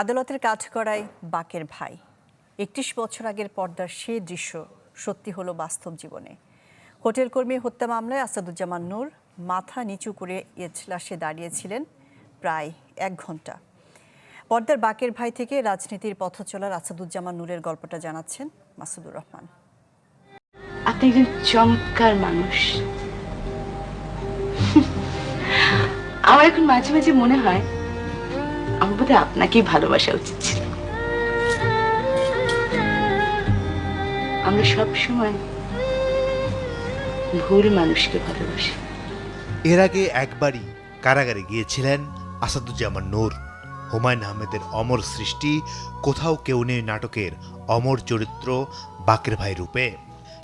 আদালতের কাজ করায় বাকের ভাই। একত্রিশ বছর আগের পর্দার সেই দৃশ্য সত্যি হলো বাস্তব জীবনে। হোটেল কর্মী হত্যা মামলায় আসাদুজ্জামান নূর মাথা নিচু করে এজলাসে দাঁড়িয়েছিলেন প্রায় এক ঘণ্টা। পর্দার বাকের ভাই থেকে রাজনীতির পথ চলার আসাদুজ্জামান নূরের গল্পটা জানাচ্ছেন মাসুদুর রহমান। আপনি একজন চমৎকার মানুষ। আমার এখন মাঝে মাঝে মনে হয় আমার আপনাকেই ভালোবাসা উচিত ছিল। আমরা সব সময় ভুল মানুষকে ভালোবাসি। এর আগে একবারই কারাগারে গিয়েছিলেন আসাদুজ্জামান নূর। হুমায়ুন আহমেদের অমর সৃষ্টি কোথাও কেউ নেই নাটকের অমর চরিত্র বাকের ভাই রূপে।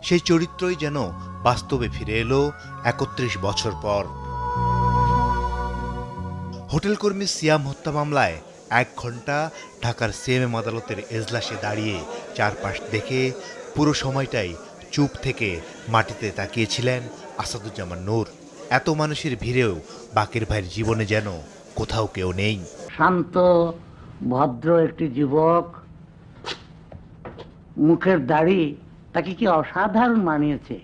সেই চরিত্রই যেন বাস্তবে ফিরে এলো একত্রিশ বছর পর। হোটেল কর্মী সিয়াম হত্যা মামলায় এক ঘণ্টা ঢাকার সিএমএম আদালতের এজলাসে দাঁড়িয়ে চারপাশ দেখে পুরো সময়টাই চুপ থেকে মাটিতে তাকিয়েছিলেন আসাদুজ্জামান নূর। এত মানুষের ভিড়েও বাকের ভাইয়ের জীবনে যেন কোথাও কেউ নেই। শান্ত ভদ্র একটি যুবক মুখের দাড়ি তাকে কি অসাধারণ মানিয়েছে?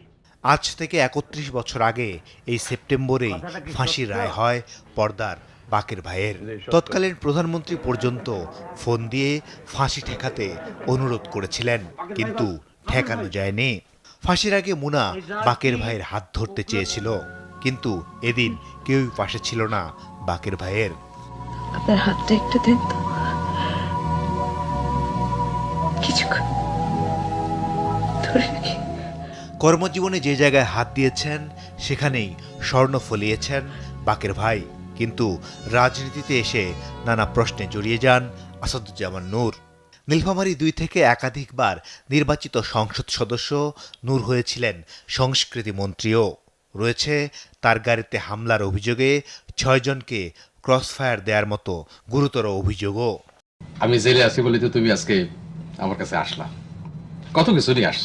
আজ থেকে একত্রিশ বছর আগে এই সেপ্টেম্বরেই ফাঁসির রায় হয় পর্দার বাকের ভাইয়ের। তৎকালীন প্রধানমন্ত্রী পর্যন্ত ফোন দিয়ে ফাঁসি ঠেকাতে অনুরোধ করেছিলেন কিন্তু ঠেকানো যায়নি। ফাঁসির আগে মুনা বাকের ভাইয়ের হাত ধরতে চেয়েছিল কিন্তু এদিন কেউই পাশে ছিল না বাকের ভাইয়ের। আপনার হাতটা একটু দেন তো। কিছুক্ষণ ধরে রাখি। কর্মজীবনে যে জায়গায় হাত দিয়েছেন সেখানেই স্বর্ণ ফলিয়েছেন বাকের ভাই। কিন্তু রাজনীতিতে এসে নানা প্রশ্নে জড়িয়ে যান আসাদুজ্জামান নূর। নীলফামারী দুই থেকে একাধিকবার নির্বাচিত সংসদ সদস্য নূর হয়েছিলেন সংস্কৃতি মন্ত্রীও। রয়েছে তার গাড়িতে হামলার অভিযোগে ছয়জনকে ক্রসফায়ার দেওয়ার মতো গুরুতর অভিযোগও। আমি জেলে আছি বলে তো তুমি আজকে আমার কাছে আসলা। কত কিছু নিয়ে আস।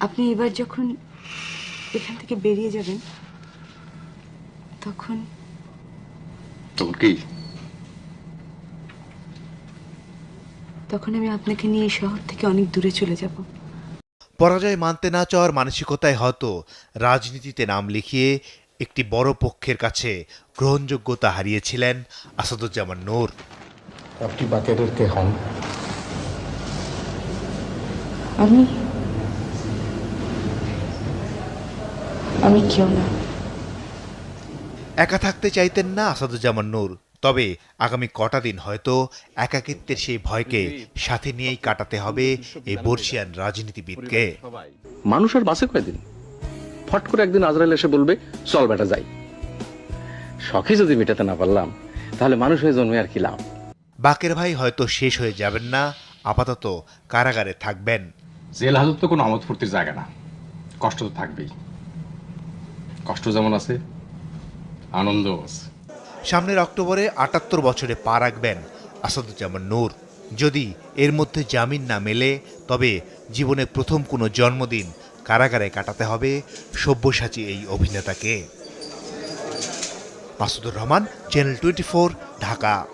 আপনি এবার যখন এখান থেকে বেরিয়ে যাবেন তখন তখন কি? তখন আমি আপনাকে নিয়ে শহর থেকে অনেক দূরে চলে যাব। পরাজয় মানতে না চাওয়ার মানসিকতায় হয়তো রাজনীতিতে নাম লিখিয়ে একটি বড় পক্ষের কাছে গ্রহণযোগ্যতা হারিয়েছিলেন আসাদুজ্জামান নূর। আপনি বাকেরের কে হন। আমি আমি কেউ না। একা থাকতে চাইতেন না আসাদুজ্জামান নূর। তবে আগামী কটা দিন হয়তো একাকিত্বের সেই ভয়কে সাথে নিয়েই কাটাতে হবে এই বর্ষিয়ান রাজনীতিবিদকে। মানুষ আর বাসে কয়দিন? ফট করে একদিন আজরাইল এসে বলবে চল বেটা যাই। শখে যদি মেটাতে না পারলাম তাহলে মানুষ হয়ে জন্মে আর কি লাভ? বাকের ভাই হয়তো শেষ হয়ে যাবেন না আপাতত কারাগারে থাকবেন। জেল হাজত তো কোনো আমোদ ফুর্তির জায়গা না। কষ্ট তো থাকবেই। কষ্ট যেমন আছে আনন্দও আছে। সামনের অক্টোবরে আটাত্তর বছরে পা রাখবেন আসাদুজ্জামান নূর। যদি এর মধ্যে জামিন না মেলে, তবে জীবনের প্রথম কোনো জন্মদিন কারাগারে কাটাতে হবে, সব্যসাচী এই অভিনেতাকে। Masudur Rahman channel twenty Dhaka.